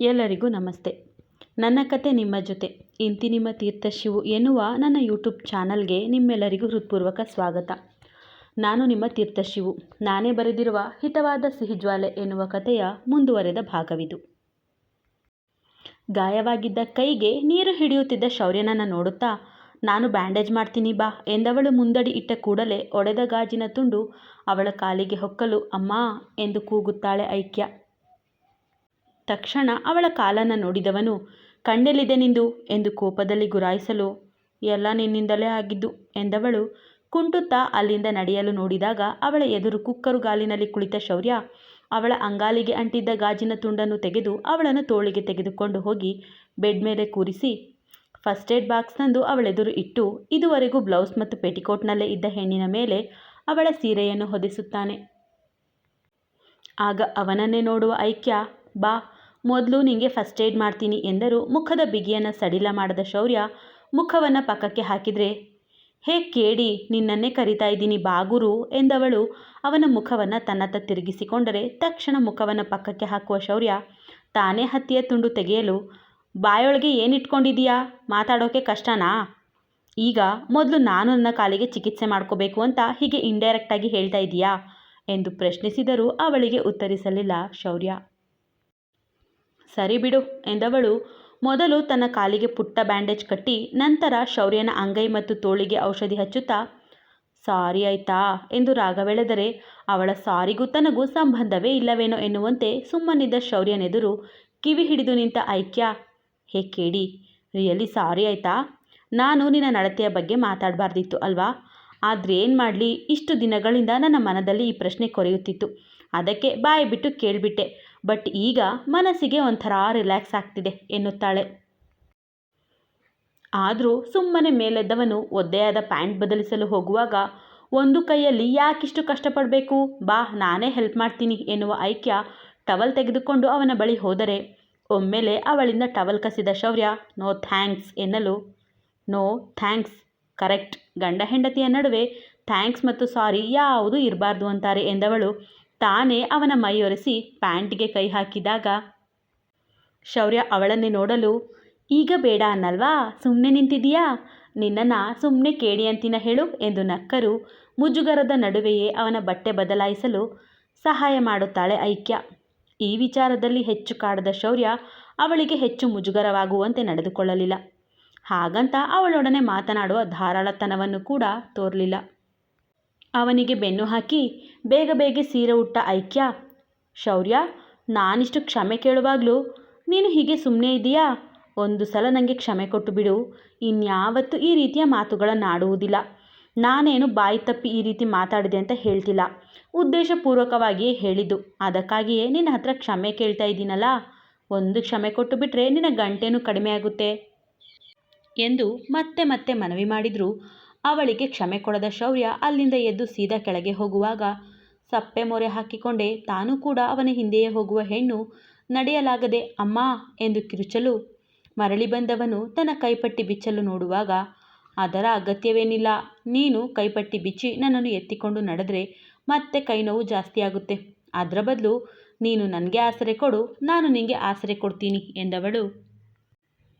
ಎಲ್ಲರಿಗೂ ನಮಸ್ತೆ. ನನ್ನ ಕತೆ ನಿಮ್ಮ ಜೊತೆ. ಇಂತಿ ನಿಮ್ಮ ತೀರ್ಥ ಶಿವು ಎನ್ನುವ ನನ್ನ ಯೂಟ್ಯೂಬ್ ಚಾನಲ್ಗೆ ನಿಮ್ಮೆಲ್ಲರಿಗೂ ಹೃತ್ಪೂರ್ವಕ ಸ್ವಾಗತ. ನಾನು ನಿಮ್ಮ ತೀರ್ಥ ಶಿವು. ನಾನೇ ಬರೆದಿರುವ ಹಿತವಾದ ಸಿಹಿಜ್ವಾಲೆ ಎನ್ನುವ ಕಥೆಯ ಮುಂದುವರೆದ ಭಾಗವಿದು. ಗಾಯವಾಗಿದ್ದ ಕೈಗೆ ನೀರು ಹಿಡಿಯುತ್ತಿದ್ದ ಶೌರ್ಯನನ್ನು ನೋಡುತ್ತಾ, ನಾನು ಬ್ಯಾಂಡೇಜ್ ಮಾಡ್ತೀನಿ ಬಾ ಎಂದವಳು ಮುಂದಡಿ ಇಟ್ಟ ಕೂಡಲೇ ಒಡೆದ ಗಾಜಿನ ತುಂಡು ಅವಳ ಕಾಲಿಗೆ ಹೊಕ್ಕಲು, ಅಮ್ಮ ಎಂದು ಕೂಗುತ್ತಾಳೆ ಐಕ್ಯ. ತಕ್ಷಣ ಅವಳ ಕಾಲನ್ನು ನೋಡಿದವನು ಕಣ್ಣೆಲ್ಲಿದೆ ನಿಂದು? ಎಂದು ಕೋಪದಲ್ಲಿ ಗುರಾಯಿಸಲು, ಎಲ್ಲ ನಿನ್ನಿಂದಲೇ ಆಗಿದ್ದು, ಎಂದವಳು. ಕುಂಟುತ್ತಾ ಅಲ್ಲಿಂದ ನಡೆಯಲು ನೋಡಿದಾಗ ಅವಳ ಎದುರು ಕುಕ್ಕರು ಗಾಲಿನಲ್ಲಿ ಕುಳಿತ ಶೌರ್ಯ, ಅವಳ ಅಂಗಾಲಿಗೆ ಅಂಟಿದ್ದ ಗಾಜಿನ ತುಂಡನ್ನು ತೆಗೆದು ಅವಳನ್ನು ತೋಳಿಗೆ ತೆಗೆದುಕೊಂಡು ಹೋಗಿ ಬೆಡ್ ಮೇಲೆ ಕೂರಿಸಿ, ಫಸ್ಟ್ ಏಡ್ ಬಾಕ್ಸ್ ತಂದು ಅವಳೆದುರು ಇಟ್ಟು, ಇದುವರೆಗೂ ಬ್ಲೌಸ್ ಮತ್ತು ಪೆಟಿಕೋಟ್ನಲ್ಲೇ ಇದ್ದ ಹೆಣ್ಣಿನ ಮೇಲೆ ಅವಳ ಸೀರೆಯನ್ನು ಹೊದಿಸುತ್ತಾನೆ. ಆಗ ಅವನನ್ನೇ ನೋಡುವ ಐಕ್ಯ, ಬಾ ಮೊದಲು ನಿಂಗೆ ಫಸ್ಟ್ ಏಡ್ ಮಾಡ್ತೀನಿ ಎಂದರು. ಮುಖದ ಬಿಗಿಯನ್ನು ಸಡಿಲ ಮಾಡದ ಶೌರ್ಯ ಮುಖವನ್ನು ಪಕ್ಕಕ್ಕೆ ಹಾಕಿದರೆ, ಹೇ ಕೇಡಿ, ನಿನ್ನನ್ನೇ ಕರಿತಾ ಇದ್ದೀನಿ ಬಾಗುರು ಎಂದವಳು. ಅವನ ಮುಖವನ್ನು ತನ್ನತ್ತ ತಿರುಗಿಸಿಕೊಂಡರೆ ತಕ್ಷಣ ಮುಖವನ್ನು ಪಕ್ಕಕ್ಕೆ ಹಾಕುವ ಶೌರ್ಯ ತಾನೇ ಹತ್ತಿಯ ತುಂಡು ತೆಗೆಯಲು. ಬಾಯೊಳಗೆ ಏನಿಟ್ಕೊಂಡಿದೀಯಾ ಮಾತಾಡೋಕೆ ಕಷ್ಟನಾ? ಈಗ ಮೊದಲು ನಾನು ನನ್ನ ಕಾಲಿಗೆ ಚಿಕಿತ್ಸೆ ಮಾಡ್ಕೋಬೇಕು ಅಂತ ಹೀಗೆ ಇಂಡೈರೆಕ್ಟಾಗಿ ಹೇಳ್ತಾ ಇದೀಯಾ? ಎಂದು ಪ್ರಶ್ನಿಸಿದರೂ ಅವಳಿಗೆ ಉತ್ತರಿಸಲಿಲ್ಲ ಶೌರ್ಯ. ಸರಿ ಬಿಡು ಎಂದವಳು. ಮೊದಲು ತನ್ನ ಕಾಲಿಗೆ ಪುಟ್ಟ ಬ್ಯಾಂಡೇಜ್ ಕಟ್ಟಿ ನಂತರ ಶೌರ್ಯನ ಅಂಗೈ ಮತ್ತು ತೋಳಿಗೆ ಔಷಧಿ ಹಚ್ಚುತ್ತಾ, ಸಾರಿ ಆಯ್ತಾ? ಎಂದು ರಾಗವೆಳೆದರೆ, ಅವಳ ಸಾರಿಗೂ ತನಗೂ ಸಂಬಂಧವೇ ಇಲ್ಲವೇನೋ ಎನ್ನುವಂತೆ ಸುಮ್ಮನಿದ್ದ ಶೌರ್ಯನೆದುರು ಕಿವಿ ಹಿಡಿದು ನಿಂತ, ಐಕ್ಯ, ಹೇ ಕೇಳಿ ರಿಯಲಿ ಸಾರಿ ಆಯ್ತಾ? ನಾನು ನಿನ್ನ ನಡತೆಯ ಬಗ್ಗೆ ಮಾತಾಡಬಾರ್ದಿತ್ತು ಅಲ್ವಾ? ಆದರೆ ಏನು ಮಾಡಲಿ? ಇಷ್ಟು ದಿನಗಳಿಂದ ನನ್ನ ಮನದಲ್ಲಿ ಈ ಪ್ರಶ್ನೆ ಕೊರೆಯುತ್ತಿತ್ತು. ಅದಕ್ಕೆ ಬಾಯಿ ಬಿಟ್ಟು ಕೇಳಿಬಿಟ್ಟೆ. ಬಟ್ ಈಗ ಮನಸ್ಸಿಗೆ ಒಂಥರ ರಿಲ್ಯಾಕ್ಸ್ ಆಗ್ತಿದೆ ಎನ್ನುತ್ತಾಳೆ. ಆದರೂ ಸುಮ್ಮನೆ ಮೇಲೆದ್ದವನು ಒದ್ದೆಯಾದ ಪ್ಯಾಂಟ್ ಬದಲಿಸಲು ಹೋಗುವಾಗ ಒಂದು ಕೈಯಲ್ಲಿ ಯಾಕಿಷ್ಟು ಕಷ್ಟಪಡಬೇಕು? ಬಾ, ನಾನೇ ಹೆಲ್ಪ್ ಮಾಡ್ತೀನಿ ಎನ್ನುವ ಐಕ್ಯ ಟವಲ್ ತೆಗೆದುಕೊಂಡು ಅವನ ಬಳಿ ಹೋದರೆ, ಒಮ್ಮೆಲೆ ಅವಳಿಂದ ಟವಲ್ ಕಸಿದ ಶೌರ್ಯ, ನೋ ಥ್ಯಾಂಕ್ಸ್ ಎನ್ನಲು, ನೋ ಥ್ಯಾಂಕ್ಸ್, ಕರೆಕ್ಟ್, ಗಂಡ ಹೆಂಡತಿಯ ನಡುವೆ ಥ್ಯಾಂಕ್ಸ್ ಮತ್ತು ಸಾರಿ ಯಾವುದೂ ಇರಬಾರ್ದು ಅಂತಾರೆ ಎಂದವಳು. ತಾನೇ ಅವನ ಮೈಯೊರೆಸಿ ಪ್ಯಾಂಟ್ಗೆ ಕೈ ಹಾಕಿದಾಗ, ಶೌರ್ಯ, ಅವಳನ್ನೇ ನೋಡಲು ಈಗ ಬೇಡ ಅನ್ನಲ್ವಾ? ಸುಮ್ಮನೆ ನಿಂತಿದೀಯಾ ನಿನ್ನನ್ನು ಸುಮ್ಮನೆ ಕೇಳಿ ಅಂತಿನ ಹೇಳು ಎಂದು ನಕ್ಕರು ಮುಜುಗರದ ನಡುವೆಯೇ ಅವನ ಬಟ್ಟೆ ಬದಲಾಯಿಸಲು ಸಹಾಯ ಮಾಡುತ್ತಾಳೆ ಐಕ್ಯ. ಈ ವಿಚಾರದಲ್ಲಿ ಹೆಚ್ಚು ಕಾಡದ ಶೌರ್ಯ ಅವಳಿಗೆ ಹೆಚ್ಚು ಮುಜುಗರವಾಗುವಂತೆ ನಡೆದುಕೊಳ್ಳಲಿಲ್ಲ. ಹಾಗಂತ ಅವಳೊಡನೆ ಮಾತನಾಡುವ ಧಾರಾಳತನವನ್ನು ಕೂಡ ತೋರಲಿಲ್ಲ. ಅವನಿಗೆ ಬೆನ್ನು ಹಾಕಿ ಬೇಗ ಬೇಗ ಸೀರೆ ಉಟ್ಟ ಐಕ್ಯ. ಶೌರ್ಯ, ನಾನಿಷ್ಟು ಕ್ಷಮೆ ಕೇಳುವಾಗಲೂ ನೀನು ಹೀಗೆ ಸುಮ್ಮನೆ ಇದೆಯಾ? ಒಂದು ಸಲ ನನಗೆ ಕ್ಷಮೆ ಕೊಟ್ಟು ಬಿಡು. ಇನ್ಯಾವತ್ತೂ ಈ ರೀತಿಯ ಮಾತುಗಳನ್ನು ಆಡುವುದಿಲ್ಲ. ನಾನೇನು ಬಾಯಿ ತಪ್ಪಿ ಈ ರೀತಿ ಮಾತಾಡಿದೆ ಅಂತ ಹೇಳ್ತಿಲ್ಲ. ಉದ್ದೇಶಪೂರ್ವಕವಾಗಿಯೇ ಹೇಳಿದ್ದು. ಅದಕ್ಕಾಗಿಯೇ ನಿನ್ನ ಹತ್ರ ಕ್ಷಮೆ ಕೇಳ್ತಾ ಇದ್ದೀನಲ್ಲ? ಒಂದು ಕ್ಷಮೆ ಕೊಟ್ಟು ಬಿಟ್ಟರೆ ನಿನ್ನ ಗಂಟೆನೂ ಕಡಿಮೆ ಆಗುತ್ತೆ. ಎಂದು ಮತ್ತೆ ಮತ್ತೆ ಮನವಿ ಮಾಡಿದರೂ. ಅವಳಿಗೆ ಕ್ಷಮೆ ಕೊಡದ ಶೌರ್ಯ ಅಲ್ಲಿಂದ ಎದ್ದು ಸೀದಾ ಕೆಳಗೆ ಹೋಗುವಾಗ ಸಪ್ಪೆ ಮೊರೆ ಹಾಕಿಕೊಂಡೇ ತಾನೂ ಕೂಡ ಅವನ ಹಿಂದೆಯೇ ಹೋಗುವ ಹೆಣ್ಣು ನಡೆಯಲಾಗದೆ ಅಮ್ಮ ಎಂದು ಕಿರುಚಲು ಮರಳಿ ಬಂದವನು ತನ್ನ ಕೈಪಟ್ಟಿ ಬಿಚ್ಚಲು ನೋಡುವಾಗ, ಅದರ ಅಗತ್ಯವೇನಿಲ್ಲ, ನೀನು ಕೈಪಟ್ಟಿ ಬಿಚ್ಚಿ ನನ್ನನ್ನು ಎತ್ತಿಕೊಂಡು ನಡೆದರೆ ಮತ್ತೆ ಕೈನೋವು ಜಾಸ್ತಿಯಾಗುತ್ತೆ ಅದರ ಬದಲು ನೀನು ನನಗೆ ಆಸರೆ ಕೊಡು, ನಾನು ನಿನಗೆ ಆಸರೆ ಕೊಡ್ತೀನಿ ಎಂದವಳು.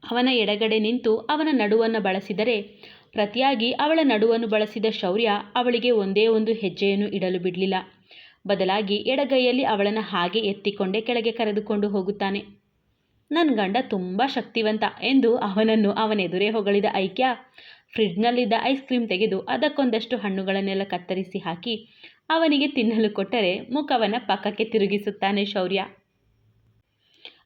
ಅವನ ಎಡಗಡೆ ನಿಂತು ಅವನ ನಡುವನ್ನು ಬಳಸಿದರೆ, ಪ್ರತಿಯಾಗಿ ಅವಳ ನಡುವನ್ನು ಬಳಸಿದ ಶೌರ್ಯ ಅವಳಿಗೆ ಒಂದೇ ಒಂದು ಹೆಜ್ಜೆಯನ್ನು ಇಡಲು ಬಿಡಲಿಲ್ಲ. ಬದಲಾಗಿ ಎಡಗೈಯಲ್ಲಿ ಅವಳನ್ನು ಹಾಗೆ ಎತ್ತಿಕೊಂಡೇ ಕೆಳಗೆ ಕರೆದುಕೊಂಡು ಹೋಗುತ್ತಾನೆ. ನನ್ನ ಗಂಡ ತುಂಬ ಶಕ್ತಿವಂತ ಎಂದು ಅವನನ್ನು ಅವನೆದುರೇ ಹೊಗಳಿದ ಐಕ್ಯ ಫ್ರಿಡ್ಜ್ನಲ್ಲಿದ್ದ ಐಸ್ ಕ್ರೀಮ್ ತೆಗೆದು ಅದಕ್ಕೊಂದಷ್ಟು ಹಣ್ಣುಗಳನ್ನೆಲ್ಲ ಕತ್ತರಿಸಿ ಹಾಕಿ ಅವನಿಗೆ ತಿನ್ನಲು ಕೊಟ್ಟರೆ ಮುಖವನ್ನು ಪಕ್ಕಕ್ಕೆ ತಿರುಗಿಸುತ್ತಾನೆ ಶೌರ್ಯ.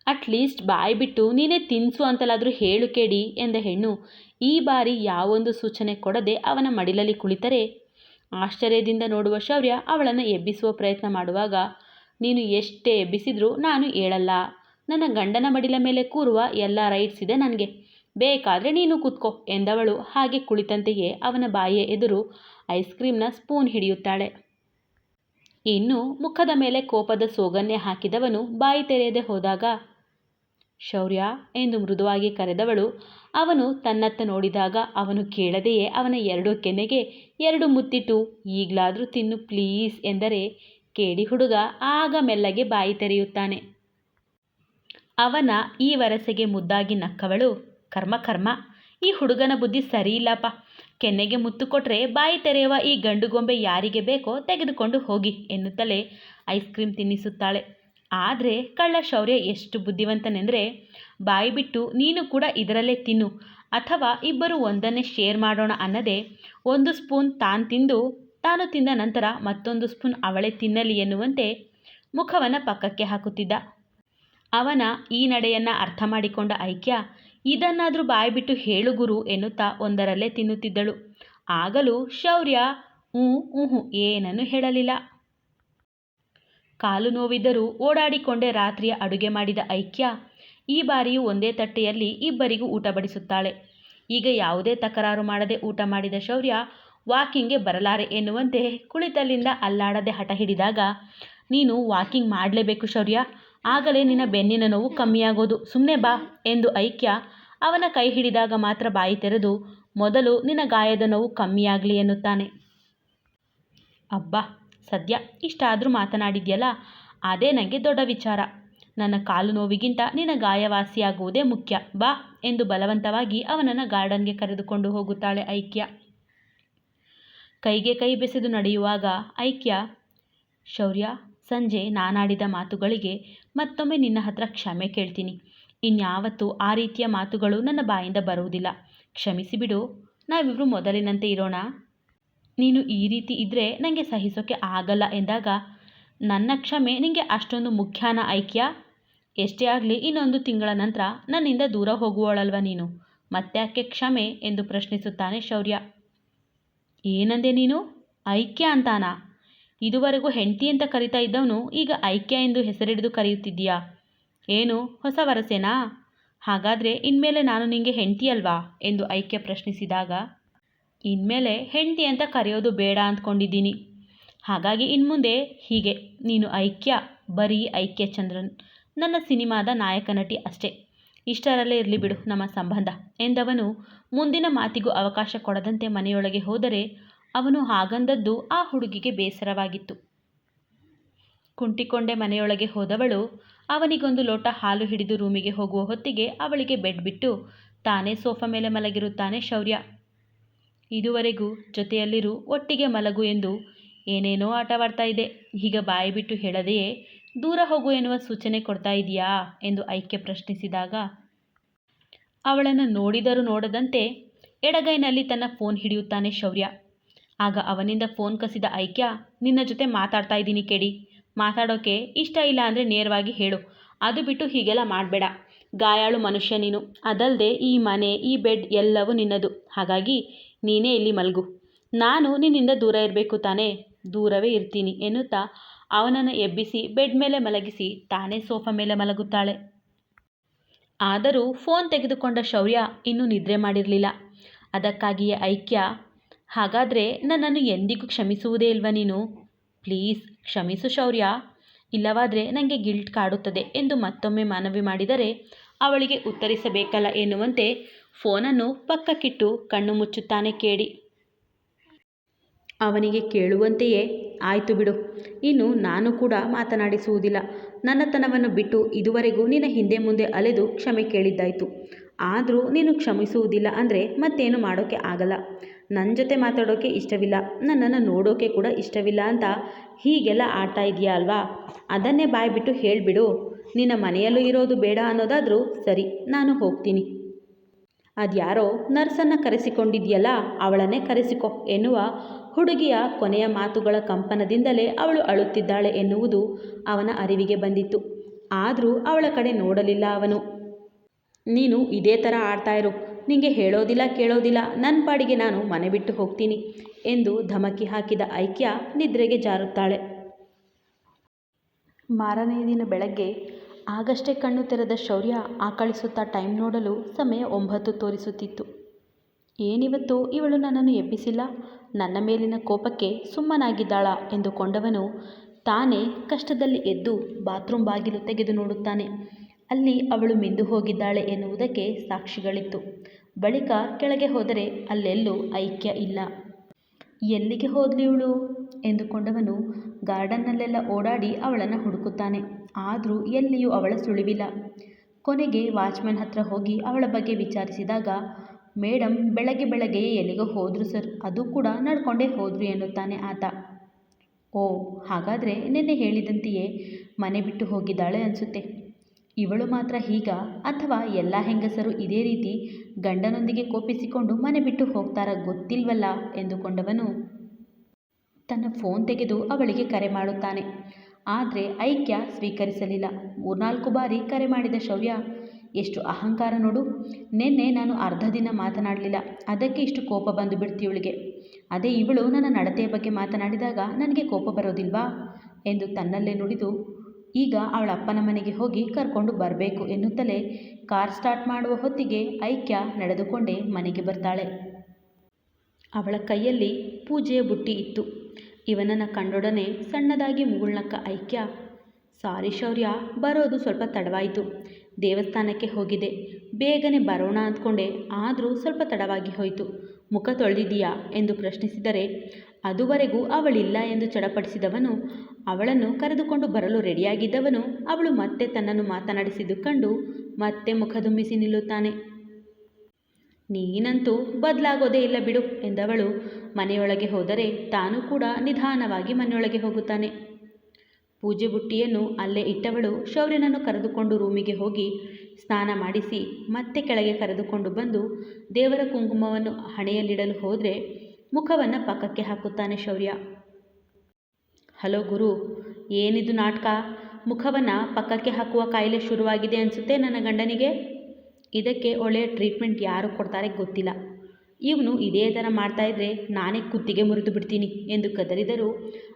ಅಟ್ಲೀಸ್ಟ್ ಬಾಯಿ ಬಿಟ್ಟು ನೀನೇ ತಿನ್ಸು ಅಂತಲಾದರೂ ಹೇಳು ಕೇಳಿ ಎಂದ ಹೆಣ್ಣು ಈ ಬಾರಿ ಯಾವೊಂದು ಸೂಚನೆ ಕೊಡದೆ ಅವನ ಮಡಿಲಲ್ಲಿ ಕುಳಿತರೆ ಆಶ್ಚರ್ಯದಿಂದ ನೋಡುವ ಶೌರ್ಯ ಅವಳನ್ನು ಎಬ್ಬಿಸುವ ಪ್ರಯತ್ನ ಮಾಡುವಾಗ, ನೀನು ಎಷ್ಟೇ ಎಬ್ಬಿಸಿದ್ರೂ ನಾನು ಹೇಳಲ್ಲ. ನನ್ನ ಗಂಡನ ಮಡಿಲ ಮೇಲೆ ಕೂರುವ ಎಲ್ಲ ರೈಟ್ಸ್ ಇದೆ ನನಗೆ. ಬೇಕಾದರೆ ನೀನು ಕೂತ್ಕೋ ಎಂದವಳು. ಹಾಗೆ ಕುಳಿತಂತೆಯೇ ಅವನ ಬಾಯಿಯ ಎದುರು ಐಸ್ ಕ್ರೀಮ್ನ ಸ್ಪೂನ್ ಹಿಡಿಯುತ್ತಾಳೆ. ಇನ್ನು ಮುಖದ ಮೇಲೆ ಕೋಪದ ಸೋಗನ್ನೇ ಹಾಕಿದವನು ಬಾಯಿ ತೆರೆಯದೆ ಹೋದಾಗ ಶೌರ್ಯ ಎಂದು ಮೃದುವಾಗಿ ಕರೆದವಳು. ಅವನು ತನ್ನತ್ತ ನೋಡಿದಾಗ ಅವನು ಕೇಳದೆಯೇ ಅವನ ಎರಡು ಕೆನೆಗೆ ಎರಡು ಮುತ್ತಿಟ್ಟು, ಈಗಲಾದರೂ ತಿನ್ನು ಪ್ಲೀಸ್ ಎಂದರೆ ಕೇಳಿ ಹುಡುಗ ಆಗ ಮೆಲ್ಲಗೆ ಬಾಯಿ ತೆರೆಯುತ್ತಾನೆ. ಅವನ ಈ ವರಸೆಗೆ ಮುದ್ದಾಗಿ ನಕ್ಕವಳು, ಕರ್ಮ ಕರ್ಮ, ಈ ಹುಡುಗನ ಬುದ್ಧಿ ಸರಿಯಿಲ್ಲಪ್ಪ ಕೆನ್ನೆಗೆ ಮುತ್ತು ಕೊಟ್ಟರೆ ಬಾಯಿ ತೆರೆಯುವ ಈ ಗಂಡುಗೊಂಬೆ ಯಾರಿಗೆ ಬೇಕೋ ತೆಗೆದುಕೊಂಡು ಹೋಗಿ ಎನ್ನುತ್ತಲೇ ಐಸ್ ಕ್ರೀಮ್ ತಿನ್ನಿಸುತ್ತಾಳೆ. ಆದರೆ ಕಳ್ಳ ಶೌರ್ಯ ಎಷ್ಟು ಬುದ್ಧಿವಂತನೆಂದರೆ, ಬಾಯಿ ಬಿಟ್ಟು ನೀನು ಕೂಡ ಇದರಲ್ಲೇ ತಿನ್ನು. ಅಥವಾ ಇಬ್ಬರು ಒಂದನ್ನೇ ಶೇರ್ ಮಾಡೋಣ ಅನ್ನದೇ, ಒಂದು ಸ್ಪೂನ್ ತಾನು ತಿಂದು, ತಾನು ತಿಂದ ನಂತರ ಮತ್ತೊಂದು ಸ್ಪೂನ್ ಅವಳೇ ತಿನ್ನಲಿ ಎನ್ನುವಂತೆ ಮುಖವನ್ನು ಪಕ್ಕಕ್ಕೆ ಹಾಕುತ್ತಿದ್ದ. ಅವನ ಈ ನಡೆಯನ್ನು ಅರ್ಥ ಮಾಡಿಕೊಂಡ ಐಕ್ಯ, ಇದನ್ನಾದರೂ ಬಾಯ್ಬಿಟ್ಟು ಹೇಳು ಗುರು ಎನ್ನುತ್ತಾ ಒಂದರಲ್ಲೇ ತಿನ್ನುತ್ತಿದ್ದಳು. ಆಗಲೂ ಶೌರ್ಯ, ಹ್ಞೂ ಹ್ಞೂ, ಏನನ್ನು ಹೇಳಲಿಲ್ಲ. ಕಾಲು ನೋವಿದ್ದರೂ ಓಡಾಡಿಕೊಂಡೇ ರಾತ್ರಿಯ ಅಡುಗೆ ಮಾಡಿದ ಐಕ್ಯ ಈ ಬಾರಿಯೂ ಒಂದೇ ತಟ್ಟೆಯಲ್ಲಿ ಇಬ್ಬರಿಗೂ ಊಟ ಬಡಿಸುತ್ತಾಳೆ. ಈಗ ಯಾವುದೇ ತಕರಾರು ಮಾಡದೆ ಊಟ ಮಾಡಿದ ಶೌರ್ಯ ವಾಕಿಂಗ್ಗೆ ಬರಲಾರೆ ಎನ್ನುವಂತೆ ಕುಳಿತಲ್ಲಿಂದ ಅಲ್ಲಾಡದೆ ಹಠ ಹಿಡಿದಾಗ, ನೀನು ವಾಕಿಂಗ್ ಮಾಡಲೇಬೇಕು ಶೌರ್ಯ, ಆಗಲೇ ನಿನ್ನ ಬೆನ್ನಿನ ನೋವು ಕಮ್ಮಿಯಾಗೋದು ಸುಮ್ಮನೆ ಬಾ ಎಂದು ಐಕ್ಯ ಅವನ ಕೈ ಹಿಡಿದಾಗ ಮಾತ್ರ ಬಾಯಿ ತೆರೆದು, ಮೊದಲು ನಿನ್ನ ಗಾಯದ ನೋವು ಕಮ್ಮಿಯಾಗಲಿ ಎನ್ನುತ್ತಾನೆ. ಅಬ್ಬಾ! ಸದ್ಯ ಇಷ್ಟಾದರೂ ಮಾತನಾಡಿದ್ಯಲ್ಲ? ಅದೇ ನನಗೆ ದೊಡ್ಡ ವಿಚಾರ. ನನ್ನ ಕಾಲು ನೋವಿಗಿಂತ ನಿನ್ನ ಗಾಯವಾಸಿಯಾಗುವುದೇ ಮುಖ್ಯ. ಬಾ ಎಂದು ಬಲವಂತವಾಗಿ ಅವನನ್ನು ಗಾರ್ಡನ್ಗೆ ಕರೆದುಕೊಂಡು ಹೋಗುತ್ತಾಳೆ ಐಕ್ಯ. ಕೈಗೆ ಕೈ ಬೆಸೆದು ನಡೆಯುವಾಗ ಐಕ್ಯ, ಶೌರ್ಯ, ಸಂಜೆ ನಾನಾಡಿದ ಮಾತುಗಳಿಗೆ ಮತ್ತೊಮ್ಮೆ ನಿನ್ನ ಹತ್ರ ಕ್ಷಮೆ ಕೇಳ್ತೀನಿ. ಇನ್ಯಾವತ್ತೂ ಆ ರೀತಿಯ ಮಾತುಗಳು ನನ್ನ ಬಾಯಿಂದ ಬರುವುದಿಲ್ಲ. ಕ್ಷಮಿಸಿಬಿಡು ನಾವಿಬ್ಬರು ಮೊದಲಿನಂತೆ ಇರೋಣ. ನೀನು ಈ ರೀತಿ ಇದ್ದರೆ ನನಗೆ ಸಹಿಸೋಕ್ಕೆ ಆಗಲ್ಲ ಎಂದಾಗ, ನನ್ನ ಕ್ಷಮೆ ನಿನಗೆ ಅಷ್ಟೊಂದು ಮುಖ್ಯಾನ ಐಕ್ಯ? ಎಷ್ಟೇ ಆಗಲಿ ಇನ್ನೊಂದು ತಿಂಗಳ ನಂತರ ನನ್ನಿಂದ ದೂರ ಹೋಗುವಳಲ್ವ ನೀನು? ಮತ್ತ್ಯಾಕೆ ಕ್ಷಮೆ ಎಂದು ಪ್ರಶ್ನಿಸುತ್ತಾನೆ ಶೌರ್ಯ. ಏನಂದೆ ನೀನು? ಐಕ್ಯ ಅಂತಾನಾ? ಇದುವರೆಗೂ ಹೆಂಡತಿ ಅಂತ ಕರಿತಾ ಇದ್ದವನು ಈಗ ಐಕ್ಯ ಎಂದು ಹೆಸರಿಡಿದು ಕರೆಯುತ್ತಿದ್ದೀಯಾ? ಏನು, ಹೊಸ ವರಸೆನಾ? ಹಾಗಾದರೆ ಇನ್ಮೇಲೆ ನಾನು ನಿನಗೆ ಹೆಂಡತಿ ಅಲ್ವಾ? ಎಂದು ಐಕ್ಯ ಪ್ರಶ್ನಿಸಿದಾಗ ಇನ್ಮೇಲೆ ಹೆಂಡತಿ ಅಂತ ಕರೆಯೋದು ಬೇಡ ಅಂದ್ಕೊಂಡಿದ್ದೀನಿ. ಹಾಗಾಗಿ ಇನ್ಮುಂದೆ ಹೀಗೆ, ನೀನು ಐಕ್ಯ, ಬರೀ ಐಕ್ಯ ಚಂದ್ರನ್. ನನ್ನ ಸಿನಿಮಾದ ನಾಯಕ ನಟಿ ಅಷ್ಟೇ. ಇಷ್ಟರಲ್ಲೇ ಇರಲಿ ಬಿಡು ನಮ್ಮ ಸಂಬಂಧ, ಎಂದವನು ಮುಂದಿನ ಮಾತಿಗೂ ಅವಕಾಶ ಕೊಡದಂತೆ ಮನೆಯೊಳಗೆ ಹೋದರೆ ಅವನು ಹಾಗಂದದ್ದು ಆ ಹುಡುಗಿಗೆ ಬೇಸರವಾಗಿತ್ತು. ಕುಂಟಿಕೊಂಡೆ ಮನೆಯೊಳಗೆ ಹೋದವಳು ಅವನಿಗೊಂದು ಲೋಟ ಹಾಲು ಹಿಡಿದು ರೂಮಿಗೆ ಹೋಗುವ ಹೊತ್ತಿಗೆ ಅವಳಿಗೆ ಬೆಡ್ ಬಿಟ್ಟು ತಾನೇ ಸೋಫಾ ಮೇಲೆ ಮಲಗಿರುತ್ತಾನೆ ಶೌರ್ಯ. ಇದುವರೆಗೂ ಜೊತೆಯಲ್ಲಿರು ಒಟ್ಟಿಗೆ ಮಲಗು ಎಂದು ಏನೇನೋ ಆಟವಾಡ್ತಾ ಇದೆ. ಈಗ ಬಾಯಿ ಬಿಟ್ಟು ಹೇಳದೆಯೇ, ದೂರ ಹೋಗು ಎನ್ನುವ ಸೂಚನೆ ಕೊಡ್ತಾ ಇದೆಯಾ? ಎಂದು ಐಕ್ಯ ಪ್ರಶ್ನಿಸಿದಾಗ, ಅವಳನ್ನು ನೋಡಿದರೂ ನೋಡದಂತೆ ಎಡಗೈನಲ್ಲಿ ತನ್ನ ಫೋನ್ ಹಿಡಿಯುತ್ತಾನೆ ಶೌರ್ಯ. ಆಗ ಅವನಿಂದ ಫೋನ್ ಕಸಿದ ಐಕ್ಯ, ನಿನ್ನ ಜೊತೆ ಮಾತಾಡ್ತಾ ಇದ್ದೀನಿ ಕೇಳಿ. ಮಾತಾಡೋಕೆ ಇಷ್ಟ ಇಲ್ಲ ಅಂದರೆ ನೇರವಾಗಿ ಹೇಳು. ಅದು ಬಿಟ್ಟು ಹೀಗೆಲ್ಲ ಮಾಡಬೇಡ. ಗಾಯಾಳು ಮನುಷ್ಯ ನೀನು. ಅದಲ್ಲದೆ ಈ ಮನೆ, ಈ ಬೆಡ್ ಎಲ್ಲವೂ ನಿನ್ನದು. ಹಾಗಾಗಿ ನೀನೇ ಇಲ್ಲಿ ಮಲಗು. ನಾನು ನಿನ್ನಿಂದ ದೂರ ಇರಬೇಕು ತಾನೇ. ದೂರವೇ ಇರ್ತೀನಿ ಎನ್ನುತ್ತಾ ಅವನನ್ನು ಎಬ್ಬಿಸಿ ಬೆಡ್ ಮೇಲೆ ಮಲಗಿಸಿ ತಾನೇ ಸೋಫಾ ಮೇಲೆ ಮಲಗುತ್ತಾಳೆ. ಆದರೂ ಫೋನ್ ತೆಗೆದುಕೊಂಡ ಶೌರ್ಯ ಇನ್ನೂ ನಿದ್ರೆ ಮಾಡಿರಲಿಲ್ಲ. ಅದಕ್ಕಾಗಿಯೇ ಐಕ್ಯ, ಹಾಗಾದರೆ ನನ್ನನ್ನು ಎಂದಿಗೂ ಕ್ಷಮಿಸುವುದೇ ಇಲ್ವಾ ನೀನು? ಪ್ಲೀಸ್ ಕ್ಷಮಿಸು ಶೌರ್ಯ. ಇಲ್ಲವಾದರೆ ನನಗೆ ಗಿಲ್ಟ್ ಕಾಡುತ್ತದೆ ಎಂದು ಮತ್ತೊಮ್ಮೆ ಮನವಿ ಮಾಡಿದರೆ ಅವಳಿಗೆ ಉತ್ತರಿಸಬೇಕಲ್ಲ ಎನ್ನುವಂತೆ ಫೋನನ್ನು ಪಕ್ಕಕ್ಕಿಟ್ಟು ಕಣ್ಣು ಮುಚ್ಚುತ್ತಾನೆ ಕೇಳಿ ಅವನಿಗೆ ಕೇಳುವಂತೆಯೇ, ಆಯಿತು ಬಿಡು. ಇನ್ನು ನಾನು ಕೂಡ ಮಾತನಾಡಿಸುವುದಿಲ್ಲ. ನನ್ನತನವನ್ನು ಬಿಟ್ಟು ಇದುವರೆಗೂ ನಿನ್ನ ಹಿಂದೆ ಮುಂದೆ ಅಲೆದು ಕ್ಷಮೆ ಕೇಳಿದ್ದಾಯಿತು. ಆದರೂ ನೀನು ಕ್ಷಮಿಸುವುದಿಲ್ಲ ಅಂದರೆ ಮತ್ತೇನು ಮಾಡೋಕ್ಕೆ ಆಗಲ್ಲ. ನನ್ನ ಜೊತೆ ಮಾತಾಡೋಕ್ಕೆ ಇಷ್ಟವಿಲ್ಲ. ನನ್ನನ್ನು ನೋಡೋಕೆ ಕೂಡ ಇಷ್ಟವಿಲ್ಲ ಅಂತ ಹೀಗೆಲ್ಲ ಆಡ್ತಾ ಇದೆಯಾ ಅಲ್ವಾ? ಅದನ್ನೇ ಬಾಯ್ಬಿಟ್ಟು ಹೇಳಿಬಿಡು. ನಿನ್ನ ಮನೆಯಲ್ಲೂ ಇರೋದು ಬೇಡ ಅನ್ನೋದಾದರೂ ಸರಿ, ನಾನು ಹೋಗ್ತೀನಿ. ಅದ್ಯಾರೋ ನರ್ಸನ್ನು ಕರೆಸಿಕೊಂಡಿದ್ಯಲ್ಲ, ಅವಳನ್ನೇ ಕರೆಸಿಕೊ ಎನ್ನುವ ಹುಡುಗಿಯ ಕೊನೆಯ ಮಾತುಗಳ ಕಂಪನದಿಂದಲೇ ಅವಳು ಅಳುತ್ತಿದ್ದಾಳೆ ಎನ್ನುವುದು ಅವನ ಅರಿವಿಗೆ ಬಂದಿತ್ತು. ಆದರೂ ಅವಳ ಕಡೆ ನೋಡಲಿಲ್ಲ ಅವನು. ನೀನು ಇದೇ ಥರ ಆಡ್ತಾ ಇರು, ನಿಂಗೆ ಹೇಳೋದಿಲ್ಲ ಕೇಳೋದಿಲ್ಲ ನನ್ನ ಪಾಡಿಗೆ ನಾನು ಮನೆ ಬಿಟ್ಟು ಹೋಗ್ತೀನಿ ಎಂದು ಧಮಕಿ ಹಾಕಿದ ಐಕ್ಯ ನಿದ್ರೆಗೆ ಜಾರುತ್ತಾಳೆ. ಮಾರನೆಯ ದಿನ ಬೆಳಗ್ಗೆ ಆಗಷ್ಟೇ ಕಣ್ಣು ತೆರೆದ ಶೌರ್ಯ ಆಕಳಿಸುತ್ತಾ ಟೈಮ್ ನೋಡಲು ಸಮಯ ಒಂಬತ್ತು ತೋರಿಸುತ್ತಿತ್ತು. ಏನಿವತ್ತು ಇವಳು ನನ್ನನ್ನು ಎಬ್ಬಿಸಿಲ್ಲ. ನನ್ನ ಮೇಲಿನ ಕೋಪಕ್ಕೆ ಸುಮ್ಮನಾಗಿದ್ದಾಳ ಎಂದುಕೊಂಡವನು ತಾನೇ ಕಷ್ಟದಲ್ಲಿ ಎದ್ದು ಬಾತ್ರೂಮ್ ಬಾಗಿಲು ತೆಗೆದು ನೋಡುತ್ತಾನೆ. ಅಲ್ಲಿ ಅವಳು ಮಿಂದು ಹೋಗಿದ್ದಾಳೆ ಎನ್ನುವುದಕ್ಕೆ ಸಾಕ್ಷಿಗಳಿತ್ತು. ಬಳಿಕ ಕೆಳಗೆ ಹೋದರೆ ಅಲ್ಲೆಲ್ಲೂ ಐಕ್ಯ ಇಲ್ಲ. ಎಲ್ಲಿಗೆ ಹೋದ್ಲಿ ಇವಳು? ಎಂದುಕೊಂಡವನು ಗಾರ್ಡನ್ನಲ್ಲೆಲ್ಲ ಓಡಾಡಿ ಅವಳನ್ನು ಹುಡುಕುತ್ತಾನೆ. ಆದರೂ ಎಲ್ಲಿಯೂ ಅವಳ ಸುಳಿವಿಲ್ಲ. ಕೊನೆಗೆ ವಾಚ್ಮ್ಯಾನ್ ಹತ್ರ ಹೋಗಿ ಅವಳ ಬಗ್ಗೆ ವಿಚಾರಿಸಿದಾಗ ಮೇಡಮ್ ಬೆಳಗ್ಗೆ ಬೆಳಗ್ಗೆಯೇ ಎಲ್ಲಿಗೋ ಹೋದರು ಸರ್. ಅದು ಕೂಡ ನಡ್ಕೊಂಡೇ ಹೋದರು ಎನ್ನುತ್ತಾನೆ ಆತ. ಓ, ಹಾಗಾದರೆ ನಿನ್ನೆ ಹೇಳಿದಂತೆಯೇ ಮನೆ ಬಿಟ್ಟು ಹೋಗಿದ್ದಾಳೆ ಅನಿಸುತ್ತೆ. ಇವಳು ಮಾತ್ರ ಹೀಗ ಅಥವಾ ಎಲ್ಲ ಹೆಂಗಸರು ಇದೇ ರೀತಿ ಗಂಡನೊಂದಿಗೆ ಕೋಪಿಸಿಕೊಂಡು ಮನೆ ಬಿಟ್ಟು ಹೋಗ್ತಾರ ಗೊತ್ತಿಲ್ವಲ್ಲ ಎಂದುಕೊಂಡವನು. ತನ್ನ ಫೋನ್ ತೆಗೆದು ಅವಳಿಗೆ ಕರೆ ಮಾಡುತ್ತಾನೆ. ಆದರೆ ಐಕ್ಯ ಸ್ವೀಕರಿಸಲಿಲ್ಲ. ಮೂರ್ನಾಲ್ಕು ಬಾರಿ ಕರೆ ಮಾಡಿದ ಶೌರ್ಯ, ಎಷ್ಟು ಅಹಂಕಾರ ನೋಡು. ನಿನ್ನೆ ನಾನು ಅರ್ಧ ದಿನ ಮಾತನಾಡಲಿಲ್ಲ. ಅದಕ್ಕೆ ಇಷ್ಟು ಕೋಪ ಬಂದು ಬಿಡ್ತೀವಳಿಗೆ ಅದೇ ಇವಳು ನನ್ನ ನಡತೆಯ ಬಗ್ಗೆ ಮಾತನಾಡಿದಾಗ ನನಗೆ ಕೋಪ ಬರೋದಿಲ್ವಾ? ಎಂದು ತನ್ನಲ್ಲೇ ನುಡಿದು ಈಗ ಅವಳ ಅಪ್ಪನ ಮನೆಗೆ ಹೋಗಿ ಕರ್ಕೊಂಡು ಬರಬೇಕು ಎನ್ನುತ್ತಲೇ ಕಾರ್ ಸ್ಟಾರ್ಟ್ ಮಾಡುವ ಹೊತ್ತಿಗೆ ಐಕ್ಯ ನಡೆದುಕೊಂಡೇ ಮನೆಗೆ ಬರ್ತಾಳೆ. ಅವಳ ಕೈಯಲ್ಲಿ ಪೂಜೆಯ ಬುಟ್ಟಿ ಇತ್ತು. ಇವನನ್ನು ಕಂಡೊಡನೆ ಸಣ್ಣದಾಗಿ ಮುಗುಳ್ನಕ್ಕ ಐಕ್ಯ, ಸಾರಿ ಶೌರ್ಯ, ಬರೋದು ಸ್ವಲ್ಪ ತಡವಾಯಿತು. ದೇವಸ್ಥಾನಕ್ಕೆ ಹೋಗಿದೆ. ಬೇಗನೆ ಬರೋಣ ಅಂದ್ಕೊಂಡೆ ಆದರೂ ಸ್ವಲ್ಪ ತಡವಾಗಿ ಹೋಯಿತು. ಮುಖ ತೊಳೆದಿದೀಯಾ ಎಂದು ಪ್ರಶ್ನಿಸಿದರೆ, ಅದುವರೆಗೂ ಅವಳಿಲ್ಲ ಎಂದು ಚಡಪಡಿಸಿದವನು, ಅವಳನ್ನು ಕರೆದುಕೊಂಡು ಬರಲು ರೆಡಿಯಾಗಿದ್ದವನು, ಅವಳು ಮತ್ತೆ ತನ್ನನ್ನು ಮಾತನಾಡಿಸಿದ್ದು ಕಂಡು ಮತ್ತೆ ಮುಖದುಮ್ಮಿಸಿ ನಿಲ್ಲುತ್ತಾನೆ. ನೀನಂತೂ ಬದಲಾಗೋದೇ ಇಲ್ಲ ಬಿಡು ಎಂದವಳು ಮನೆಯೊಳಗೆ ಹೋದರೆ ತಾನು ಕೂಡ ನಿಧಾನವಾಗಿ ಮನೆಯೊಳಗೆ ಹೋಗುತ್ತಾನೆ. ಪೂಜೆ ಬುಟ್ಟಿಯನ್ನು ಅಲ್ಲೇ ಇಟ್ಟವಳು ಶೌರ್ಯನನ್ನು ಕರೆದುಕೊಂಡು ರೂಮಿಗೆ ಹೋಗಿ ಸ್ನಾನ ಮಾಡಿಸಿ ಮತ್ತೆ ಕೆಳಗೆ ಕರೆದುಕೊಂಡು ಬಂದು ದೇವರ ಕುಂಕುಮವನ್ನು ಹಣೆಯಲ್ಲಿಡಲು ಹೋದರೆ ಮುಖವನ್ನು ಪಕ್ಕಕ್ಕೆ ಹಾಕುತ್ತಾನೆ ಶೌರ್ಯ. ಹಲೋ ಗುರು, ಏನಿದು ನಾಟಕ? ಮುಖವನ್ನು ಪಕ್ಕಕ್ಕೆ ಹಾಕುವ ಕಾಯಿಲೆ ಶುರುವಾಗಿದೆ ಅನಿಸುತ್ತೆ ನನ್ನ ಗಂಡನಿಗೆ? ಇದಕ್ಕೆ ಒಳ್ಳೆಯ ಟ್ರೀಟ್ಮೆಂಟ್ ಯಾರು ಕೊಡ್ತಾರೆ ಗೊತ್ತಿಲ್ಲ. ಇವನು ಇದೇ ಥರ ಮಾಡ್ತಾಯಿದ್ರೆ ನಾನೇ ಕುತ್ತಿಗೆ ಮುರಿದು ಬಿಡ್ತೀನಿ ಎಂದು ಕದರಿದರೂ.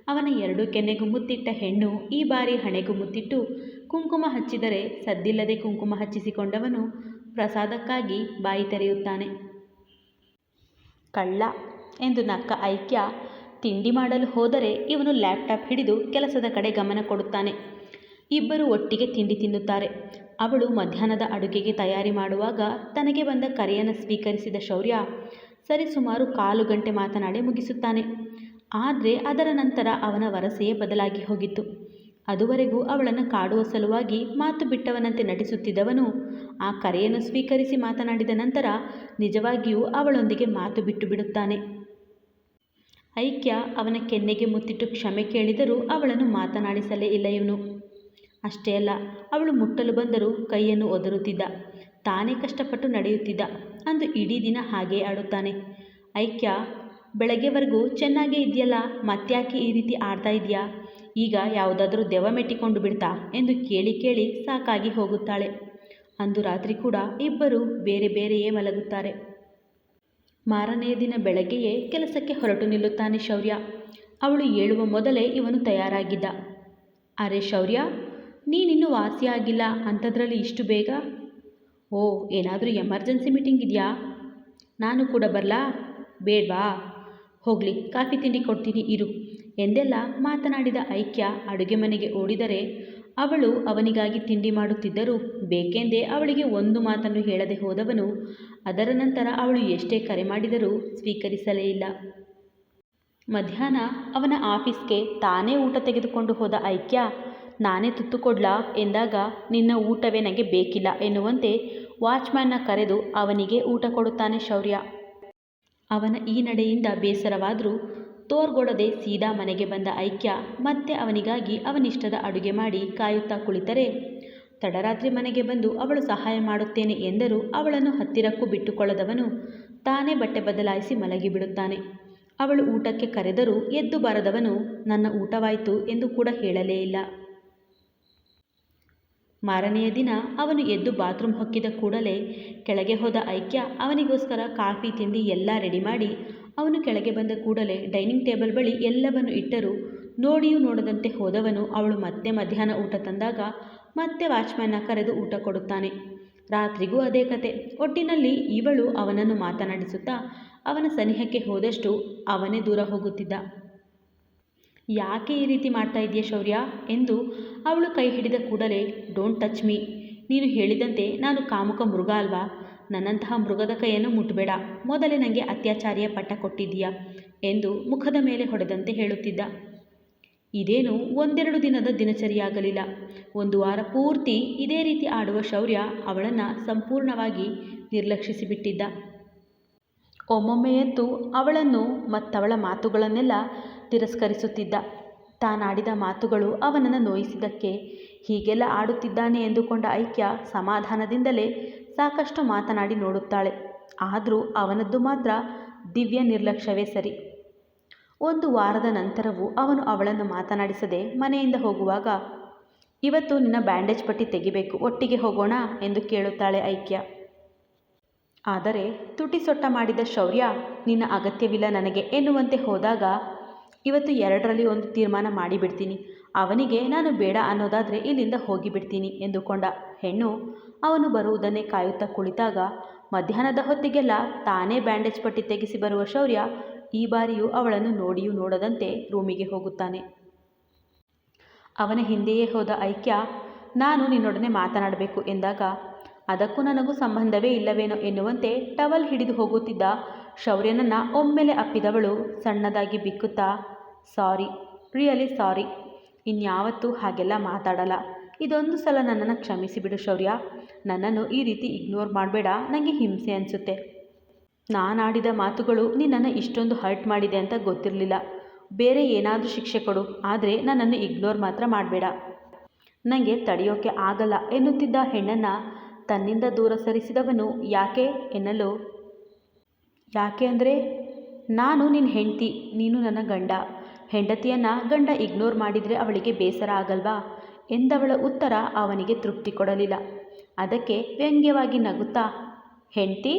ಅವನ ಎರಡು ಕೆನ್ನೆಗೂ ಮುತ್ತಿಟ್ಟ ಹೆಣ್ಣು ಈ ಬಾರಿ ಹಣೆಗೂ ಮುತ್ತಿಟ್ಟು ಕುಂಕುಮ ಹಚ್ಚಿದರೆ ಸದ್ದಿಲ್ಲದೆ ಕುಂಕುಮ ಹಚ್ಚಿಸಿಕೊಂಡವನು ಪ್ರಸಾದಕ್ಕಾಗಿ ಬಾಯಿ ತೆರೆಯುತ್ತಾನೆ. ಕಳ್ಳ ಎಂದು ನಕ್ಕ ಐಕ್ಯ ತಿಂಡಿ ಮಾಡಲು ಹೋದರೆ ಇವನು ಲ್ಯಾಪ್ಟಾಪ್ ಹಿಡಿದು ಕೆಲಸದ ಕಡೆ ಗಮನ ಕೊಡುತ್ತಾನೆ. ಇಬ್ಬರು ಒಟ್ಟಿಗೆ ತಿಂಡಿ ತಿನ್ನುತ್ತಾರೆ. ಅವಳು ಮಧ್ಯಾಹ್ನದ ಅಡುಗೆಗೆ ತಯಾರಿ ಮಾಡುವಾಗ ತನಗೆ ಬಂದ ಕರೆಯನ್ನು ಸ್ವೀಕರಿಸಿದ ಶೌರ್ಯ ಸರಿಸುಮಾರು ಕಾಲು ಗಂಟೆ ಮಾತನಾಡಿ ಮುಗಿಸುತ್ತಾನೆ. ಆದರೆ ಅದರ ನಂತರ ಅವನ ವರಸೆಯೇ ಬದಲಾಗಿ ಹೋಗಿತ್ತು. ಅದುವರೆಗೂ ಅವಳನ್ನು ಕಾಡುವ ಸಲುವಾಗಿ ಮಾತು ಬಿಟ್ಟವನಂತೆ ನಟಿಸುತ್ತಿದ್ದವನು, ಆ ಕರೆಯನ್ನು ಸ್ವೀಕರಿಸಿ ಮಾತನಾಡಿದ ನಂತರ ನಿಜವಾಗಿಯೂ ಅವಳೊಂದಿಗೆ ಮಾತು ಬಿಟ್ಟು ಬಿಡುತ್ತಾನೆ. ಐಕ್ಯ ಅವನ ಕೆನ್ನೆಗೆ ಮುತ್ತಿಟ್ಟು ಕ್ಷಮೆ ಕೇಳಿದರೂ ಅವಳನ್ನು ಮಾತನಾಡಿಸಲೇ ಇಲ್ಲ ಇವನು ಅಷ್ಟೇ ಅಲ್ಲ, ಅವಳು ಮುಟ್ಟಲು ಬಂದರೂ ಕೈಯನ್ನು ಒದರುತ್ತಿದ್ದ. ತಾನೇ ಕಷ್ಟಪಟ್ಟು ನಡೆಯುತ್ತಿದ್ದ ಅಂದು ಇಡೀ ದಿನ ಹಾಗೇ ಆಡುತ್ತಾನೆ. ಐಕ್ಯ, ಬೆಳಗ್ಗೆವರೆಗೂ ಚೆನ್ನಾಗೇ ಇದೆಯಲ್ಲ ಮತ್ತ್ಯಾಕೆ ಈ ರೀತಿ ಆಡ್ತಾ ಇದೆಯಾ ಈಗ ಯಾವುದಾದರೂ ದೆವ್ವ ಮೆಟ್ಟಿಕೊಂಡು ಬಿಡ್ತಾ ಎಂದು ಕೇಳಿ ಕೇಳಿ ಸಾಕಾಗಿ ಹೋಗುತ್ತಾಳೆ. ಅಂದು ರಾತ್ರಿ ಕೂಡ ಇಬ್ಬರು ಬೇರೆ ಬೇರೆಯೇ ಮಲಗುತ್ತಾರೆ. ಮಾರನೆಯ ದಿನ ಬೆಳಗ್ಗೆಯೇ ಕೆಲಸಕ್ಕೆ ಹೊರಟು ನಿಲ್ಲುತ್ತಾನೆ ಶೌರ್ಯ. ಅವಳು ಏಳುವ ಮೊದಲೇ ಇವನು ತಯಾರಾಗಿದ್ದ. ಅರೆ ಶೌರ್ಯ ನೀನಿನ್ನೂ ವಾಸಿಯಾಗಿಲ್ಲ ಅಂಥದ್ರಲ್ಲಿ ಇಷ್ಟು ಬೇಗ? ಓ, ಏನಾದರೂ ಎಮರ್ಜೆನ್ಸಿ ಮೀಟಿಂಗ್ ಇದೆಯಾ? ನಾನು ಕೂಡ ಬರಲಾ? ಬೇಡವಾ? ಹೋಗಲಿ, ಕಾಫಿ ತಿಂಡಿ ಕೊಡ್ತೀನಿ, ಇರು. ಎಂದೆಲ್ಲ ಮಾತನಾಡಿದ ಐಕ್ಯ ಅಡುಗೆ ಮನೆಗೆ ಓಡಿದರೆ ಅವಳು ಅವನಿಗಾಗಿ ತಿಂಡಿ ಮಾಡುತ್ತಿದ್ದರೂ ಬೇಕೆಂದೇ ಅವಳಿಗೆ ಒಂದು ಮಾತನ್ನು ಹೇಳದೆ ಹೋದವನು, ಅದರ ನಂತರ ಅವಳು ಎಷ್ಟೇ ಕರೆ ಮಾಡಿದರೂ ಸ್ವೀಕರಿಸಲೇ ಇಲ್ಲ. ಮಧ್ಯಾಹ್ನ ಅವನ ಆಫೀಸ್ಗೆ ತಾನೇ ಊಟ ತೆಗೆದುಕೊಂಡು ಹೋದ ಐಕ್ಯ ನಾನೇ ತುತ್ತು ಕೊಡ್ಲಾ ಎಂದಾಗ, ನಿನ್ನ ಊಟವೇ ನನಗೆ ಬೇಕಿಲ್ಲ ಎನ್ನುವಂತೆ ವಾಚ್ಮ್ಯಾನ್ನ ಕರೆದು ಅವನಿಗೆ ಊಟ ಕೊಡುತ್ತಾನೆ ಶೌರ್ಯ. ಅವನ ಈ ನಡೆಯಿಂದ ಬೇಸರವಾದರೂ ತೋರ್ಗೊಡದೆ ಸೀದಾ ಮನೆಗೆ ಬಂದ ಐಕ್ಯ ಮತ್ತೆ ಅವನಿಗಾಗಿ ಅವನಿಷ್ಟದ ಅಡುಗೆ ಮಾಡಿ ಕಾಯುತ್ತಾ ಕುಳಿತರೆ, ತಡರಾತ್ರಿ ಮನೆಗೆ ಬಂದು ಅವಳು ಸಹಾಯ ಮಾಡುತ್ತೇನೆ ಎಂದರೂ ಅವಳನ್ನು ಹತ್ತಿರಕ್ಕೂ ಬಿಟ್ಟುಕೊಳ್ಳದವನು ತಾನೇ ಬಟ್ಟೆ ಬದಲಾಯಿಸಿ ಮಲಗಿಬಿಡುತ್ತಾನೆ ಅವಳು ಊಟಕ್ಕೆ ಕರೆದರೂ ಎದ್ದು ಬರದವನು, ನನ್ನ ಊಟವಾಯಿತು ಎಂದು ಕೂಡ ಹೇಳಲೇ ಇಲ್ಲ. ಮಾರನೆಯ ದಿನ ಅವನು ಎದ್ದು ಬಾತ್ರೂಮ್ ಹೊಕ್ಕಿದ ಕೂಡಲೇ ಕೆಳಗೆ ಹೋದ ಐಕ್ಯ ಅವನಿಗೋಸ್ಕರ ಕಾಫಿ ತಿಂಡಿ ಎಲ್ಲ ರೆಡಿ ಮಾಡಿ ಅವನು ಕೆಳಗೆ ಬಂದ ಕೂಡಲೇ ಡೈನಿಂಗ್ ಟೇಬಲ್ ಬಳಿ ಎಲ್ಲವನ್ನು ಇಟ್ಟರೂ. ನೋಡಿಯೂ ನೋಡದಂತೆ ಹೋದವನು ಅವಳು ಮತ್ತೆ ಮಧ್ಯಾಹ್ನ ಊಟ ತಂದಾಗ ಮತ್ತೆ ವಾಚ್ಮ್ಯಾನ್ನ ಕರೆದು ಊಟ ಕೊಡುತ್ತಾನೆ. ರಾತ್ರಿಗೂ ಅದೇ ಕತೆ. ಒಟ್ಟಿನಲ್ಲಿ ಇವಳು ಅವನನ್ನು ಮಾತನಾಡಿಸುತ್ತಾ ಅವನ ಸನಿಹಕ್ಕೆ ಹೋದಷ್ಟು ಅವನೇ ದೂರ ಹೋಗುತ್ತಿದ್ದ. ಯಾಕೆ ಈ ರೀತಿ ಮಾಡ್ತಾ ಇದೆಯಾ ಶೌರ್ಯ? ಎಂದು ಅವಳು ಕೈ ಹಿಡಿದ ಕೂಡಲೇ ಡೋಂಟ್ ಟಚ್ ಮೀ ನೀನು ಹೇಳಿದಂತೆ ನಾನು ಕಾಮುಕ ಮೃಗ ಅಲ್ವಾ? ನನ್ನಂತಹ ಮೃಗದ ಕೈಯನ್ನು ಮುಟ್ಟಬೇಡ ಮೊದಲೇ ನನಗೆ ಅತ್ಯಾಚಾರಿಯ ಪಟ್ಟ ಕೊಟ್ಟಿದ್ದೀಯಾ? ಎಂದು ಮುಖದ ಮೇಲೆ ಹೊಡೆದಂತೆ ಹೇಳುತ್ತಿದ್ದ. ಇದೇನು ಒಂದೆರಡು ದಿನದ ದಿನಚರಿಯಾಗಲಿಲ್ಲ. ಒಂದು ವಾರ ಪೂರ್ತಿ ಇದೇ ರೀತಿ ಆಡುವ ಶೌರ್ಯ ಅವಳನ್ನು ಸಂಪೂರ್ಣವಾಗಿ ನಿರ್ಲಕ್ಷಿಸಿಬಿಟ್ಟಿದ್ದ. ಒಮ್ಮೊಮ್ಮೆಯಂತೂ ಅವಳನ್ನು ಮತ್ತವಳ ಮಾತುಗಳನ್ನೆಲ್ಲ ತಿರಸ್ಕರಿಸುತ್ತಿದ್ದ. ತಾನಾಡಿದ ಮಾತುಗಳು ಅವನನ್ನು ನೋಯಿಸಿದ್ದಕ್ಕೆ ಹೀಗೆಲ್ಲ ಆಡುತ್ತಿದ್ದಾನೆ ಎಂದುಕೊಂಡ ಐಕ್ಯ ಸಮಾಧಾನದಿಂದಲೇ ಸಾಕಷ್ಟು ಮಾತನಾಡಿ ನೋಡುತ್ತಾಳೆ. ಆದರೂ ಅವನದ್ದು ಮಾತ್ರ ದಿವ್ಯ ನಿರ್ಲಕ್ಷ್ಯವೇ ಸರಿ. ಒಂದು ವಾರದ ನಂತರವೂ ಅವನು ಅವಳನ್ನು ಮಾತನಾಡಿಸದೆ ಮನೆಯಿಂದ ಹೋಗುವಾಗ, ಇವತ್ತು ನಿನ್ನ ಬ್ಯಾಂಡೇಜ್ ಪಟ್ಟಿ ತೆಗಿಬೇಕು, ಒಟ್ಟಿಗೆ ಹೋಗೋಣ ಎಂದು ಕೇಳುತ್ತಾಳೆ ಐಕ್ಯ. ಆದರೆ ತುಟಿ ಸೊಟ್ಟ ಮಾಡಿದ ಶೌರ್ಯ, ನಿನ್ನ ಅಗತ್ಯವಿಲ್ಲ ನನಗೆ ಎನ್ನುವಂತೆ ಹೋದಾಗ ಇವತ್ತು ಎರಡರಲ್ಲಿ ಒಂದು ತೀರ್ಮಾನ ಮಾಡಿಬಿಡ್ತೀನಿ. ಅವನಿಗೆ ನಾನು ಬೇಡ ಅನ್ನೋದಾದರೆ ಇಲ್ಲಿಂದ ಹೋಗಿಬಿಡ್ತೀನಿ ಎಂದುಕೊಂಡ ಹೆಣ್ಣು ಅವನು ಬರುವುದನ್ನೇ ಕಾಯುತ್ತಾ ಕುಳಿತಾಗ ಮಧ್ಯಾಹ್ನದ ಹೊತ್ತಿಗೆಲ್ಲ ತಾನೇ ಬ್ಯಾಂಡೇಜ್ ಪಟ್ಟಿ ತೆಗೆಸಿ ಬರುವ ಶೌರ್ಯ ಈ ಬಾರಿಯೂ ಅವಳನ್ನು ನೋಡಿಯೂ ನೋಡದಂತೆ ರೂಮಿಗೆ ಹೋಗುತ್ತಾನೆ. ಅವನ ಹಿಂದೆಯೇ ಹೋದ ಐಕ್ಯ, ನಾನು ನಿನ್ನೊಡನೆ ಮಾತನಾಡಬೇಕು ಎಂದಾಗ, ಅದಕ್ಕೂ ನನಗೂ ಸಂಬಂಧವೇ ಇಲ್ಲವೇನೋ ಎನ್ನುವಂತೆ ಟವಲ್ ಹಿಡಿದು ಹೋಗುತ್ತಿದ್ದ ಶೌರ್ಯನನ್ನು ಒಮ್ಮೆಲೆ ಅಪ್ಪಿದವಳು ಸಣ್ಣದಾಗಿ ಬಿಕ್ಕುತ್ತಾ ಸಾರಿ ರಿಯಲಿ ಸಾರಿ, ಇನ್ಯಾವತ್ತೂ ಹಾಗೆಲ್ಲ ಮಾತಾಡಲ್ಲ. ಇದೊಂದು ಸಲ ನನ್ನನ್ನು ಕ್ಷಮಿಸಿಬಿಡು ಶೌರ್ಯ. ನನ್ನನ್ನು ಈ ರೀತಿ ಇಗ್ನೋರ್ ಮಾಡಬೇಡ ನನಗೆ ಹಿಂಸೆ ಅನಿಸುತ್ತೆ. ನಾನಾಡಿದ ಮಾತುಗಳು ನಿನ್ನನ್ನು ಇಷ್ಟೊಂದು ಹರ್ಟ್ ಮಾಡಿದೆ ಅಂತ ಗೊತ್ತಿರಲಿಲ್ಲ. ಬೇರೆ ಏನಾದರೂ ಶಿಕ್ಷೆ ಕೊಡು, ಆದರೆ ನನ್ನನ್ನು ಇಗ್ನೋರ್ ಮಾತ್ರ ಮಾಡಬೇಡ. ನನಗೆ ತಡೆಯೋಕೆ ಆಗಲ್ಲ ಎನ್ನುತ್ತಿದ್ದ ಹೆಣ್ಣನ್ನು ತನ್ನಿಂದ ದೂರ ಸರಿಸಿದವನು ಯಾಕೆ ಎನ್ನಲು? ಯಾಕೆ ಅಂದರೆ, ನಾನು ನಿನ್ನ ಹೆಂಡತಿ, ನೀನು ನನ್ನ ಗಂಡ. ಹೆಂಡತಿಯನ್ನು ಗಂಡ ಇಗ್ನೋರ್ ಮಾಡಿದರೆ ಅವಳಿಗೆ ಬೇಸರ ಆಗಲ್ವಾ? ಎಂದವಳ ಉತ್ತರ ಅವನಿಗೆ ತೃಪ್ತಿ ಕೊಡಲಿಲ್ಲ. ಅದಕ್ಕೆ ವ್ಯಂಗ್ಯವಾಗಿ ನಗುತ್ತಾ, ಹೆಂಡತಿ,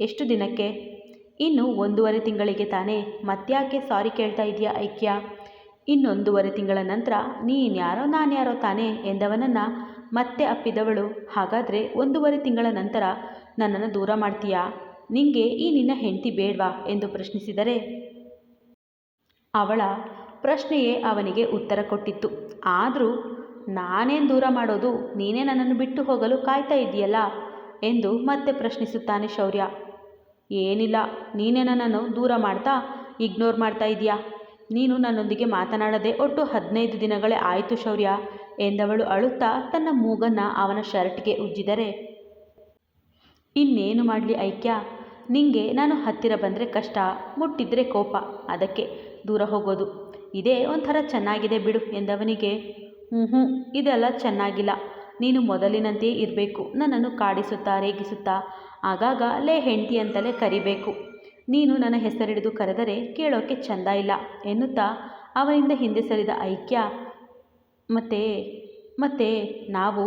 ಎಷ್ಟು ದಿನಕ್ಕೆ? ಇನ್ನು ಒಂದೂವರೆ ತಿಂಗಳಿಗೆ ತಾನೇ. ಮತ್ತ್ಯಾಕೆ ಸಾರಿ ಕೇಳ್ತಾ ಇದೆಯಾ ಐಕ್ಯ? ಇನ್ನೊಂದೂವರೆ ತಿಂಗಳ ನಂತರ ನೀನ್ಯಾರೋ ನಾನ್ಯಾರೋ ತಾನೇ ಎಂದವನನ್ನು ಮತ್ತೆ ಅಪ್ಪಿದವಳು. ಹಾಗಾದರೆ ಒಂದೂವರೆ ತಿಂಗಳ ನಂತರ ನನ್ನನ್ನು ದೂರ ಮಾಡ್ತೀಯಾ? ನಿಂಗೆ ಈ ನಿನ್ನ ಹೆಂಡತಿ ಬೇಡ್ವಾ? ಎಂದು ಪ್ರಶ್ನಿಸಿದರೆ ಅವಳ ಪ್ರಶ್ನೆಯೇ ಅವನಿಗೆ ಉತ್ತರ ಕೊಟ್ಟಿತ್ತು. ಆದರೂ, ನಾನೇನು ದೂರ ಮಾಡೋದು? ನೀನೇ ನನ್ನನ್ನು ಬಿಟ್ಟು ಹೋಗಲು ಕಾಯ್ತಾ ಇದೆಯಲ್ಲ ಎಂದು ಮತ್ತೆ ಪ್ರಶ್ನಿಸುತ್ತಾನೆ ಶೌರ್ಯ. ಏನಿಲ್ಲ, ನೀನೇ ನನ್ನನ್ನು ದೂರ ಮಾಡ್ತಾ ಇಗ್ನೋರ್ ಮಾಡ್ತಾ ಇದೆಯಾ ನೀನು ನನ್ನೊಂದಿಗೆ ಮಾತನಾಡದೆ ಒಟ್ಟು ಹದಿನೈದು ದಿನಗಳೇ ಆಯಿತು ಶೌರ್ಯ, ಎಂದವಳು ಅಳುತ್ತಾ ತನ್ನ ಮೂಗನ್ನು ಅವನ ಶರ್ಟ್ಗೆ ಉಜ್ಜಿದರೆ. ಇನ್ನೇನು ಮಾಡಲಿ ಐಕ್ಯ? ನಿಂಗೆ ನಾನು ಹತ್ತಿರ ಬಂದರೆ ಕಷ್ಟ, ಮುಟ್ಟಿದ್ರೆ ಕೋಪ, ಅದಕ್ಕೆ ದೂರ ಹೋಗೋದು. ಇದೇ ಒಂಥರ ಚೆನ್ನಾಗಿದೆ ಬಿಡು ಎಂದವನಿಗೆ. ಹ್ಞೂ ಹ್ಞೂ ಇದೆಲ್ಲ ಚೆನ್ನಾಗಿಲ್ಲ. ನೀನು ಮೊದಲಿನಂತೆಯೇ ಇರಬೇಕು. ನನ್ನನ್ನು ಕಾಡಿಸುತ್ತಾ, ರೇಗಿಸುತ್ತಾ. ಆಗಾಗ ಲೇ ಹೆಂಡತಿ ಅಂತಲೇ ಕರಿಬೇಕು. ನೀನು ನನ್ನ ಹೆಸರಿಡಿದು ಕರೆದರೆ ಕೇಳೋಕ್ಕೆ ಚಂದ ಇಲ್ಲ ಎನ್ನುತ್ತಾ ಅವನಿಂದ ಹಿಂದೆ ಸರಿದ ಐಕ್ಯ. ಮತ್ತೆ ಮತ್ತೆ ನಾವು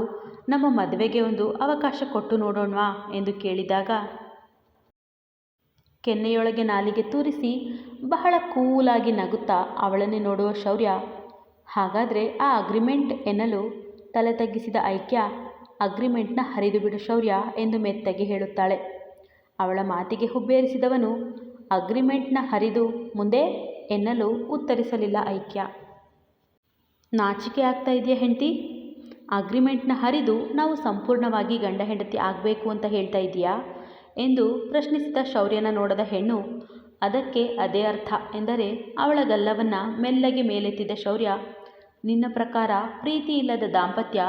ನಮ್ಮ ಮದುವೆಗೆ ಒಂದು ಅವಕಾಶ ಕೊಟ್ಟು ನೋಡೋಣವಾ ಎಂದು ಕೇಳಿದಾಗ ಕೆನ್ನೆಯೊಳಗೆ ನಾಲಿಗೆ ತೂರಿಸಿ ಬಹಳ ಕೂಲಾಗಿ ನಗುತ್ತಾ ಅವಳನ್ನೇ ನೋಡುವ ಶೌರ್ಯ. ಹಾಗಾದರೆ ಆ ಅಗ್ರಿಮೆಂಟ್ ಎನ್ನಲು ತಲೆ ತಗ್ಗಿಸಿದ ಐಕ್ಯ ಅಗ್ರಿಮೆಂಟ್ನ ಹರಿದು ಬಿಡು ಶೌರ್ಯ ಎಂದು ಮೆತ್ತಗೆ ಹೇಳುತ್ತಾಳೆ. ಅವಳ ಮಾತಿಗೆ ಹುಬ್ಬೇರಿಸಿದವನು ಅಗ್ರಿಮೆಂಟ್ನ ಹರಿದು ಮುಂದೆ ಎನ್ನಲು ಉತ್ತರಿಸಲಿಲ್ಲ ಐಕ್ಯ. ನಾಚಿಕೆ ಆಗ್ತಾ ಇದೆಯಾ ಹೆಂಡತಿ? ಅಗ್ರಿಮೆಂಟ್ನ ಹರಿದು ನಾವು ಸಂಪೂರ್ಣವಾಗಿ ಗಂಡ ಹೆಂಡತಿ ಆಗಬೇಕು ಅಂತ ಹೇಳ್ತಾ ಇದೆಯಾ ಎಂದು ಪ್ರಶ್ನಿಸಿದ ಶೌರ್ಯನ ನೋಡದ ಹೆಣ್ಣು ಅದಕ್ಕೆ ಅದೇ ಅರ್ಥ ಎಂದರೆ ಅವಳ ಗಲ್ಲವನ್ನು ಮೆಲ್ಲಗೆ ಮೇಲೆತ್ತಿದ ಶೌರ್ಯ. ನಿನ್ನ ಪ್ರಕಾರ ಪ್ರೀತಿ ಇಲ್ಲದ ದಾಂಪತ್ಯ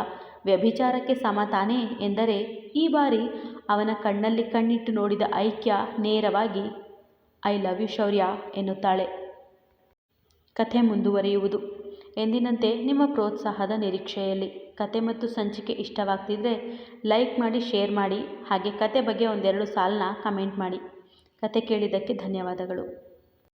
ವ್ಯಭಿಚಾರಕ್ಕೆ ಸಮ ತಾನೇ ಎಂದರೆ ಈ ಬಾರಿ ಅವನ ಕಣ್ಣಲ್ಲಿ ಕಣ್ಣಿಟ್ಟು ನೋಡಿದ ಐಕ್ಯ ನೇರವಾಗಿ, ಐ ಲವ್ ಯು ಶೌರ್ಯ ಎನ್ನುತ್ತಾಳೆ. ಕಥೆ ಮುಂದುವರಿಯುವುದು. ಎಂದಿನಂತೆ ನಿಮ್ಮ ಪ್ರೋತ್ಸಾಹದ ನಿರೀಕ್ಷೆಯಲ್ಲಿ ಕತೆ ಮತ್ತು ಸಂಚಿಕೆ ಇಷ್ಟವಾಗ್ತಿದ್ರೆ ಲೈಕ್ ಮಾಡಿ, ಶೇರ್ ಮಾಡಿ, ಹಾಗೆ ಕತೆ ಬಗ್ಗೆ ಒಂದೆರಡು ಸಾಲನ್ನ ಕಮೆಂಟ್ ಮಾಡಿ. ಕತೆ ಕೇಳಿದ್ದಕ್ಕೆ ಧನ್ಯವಾದಗಳು.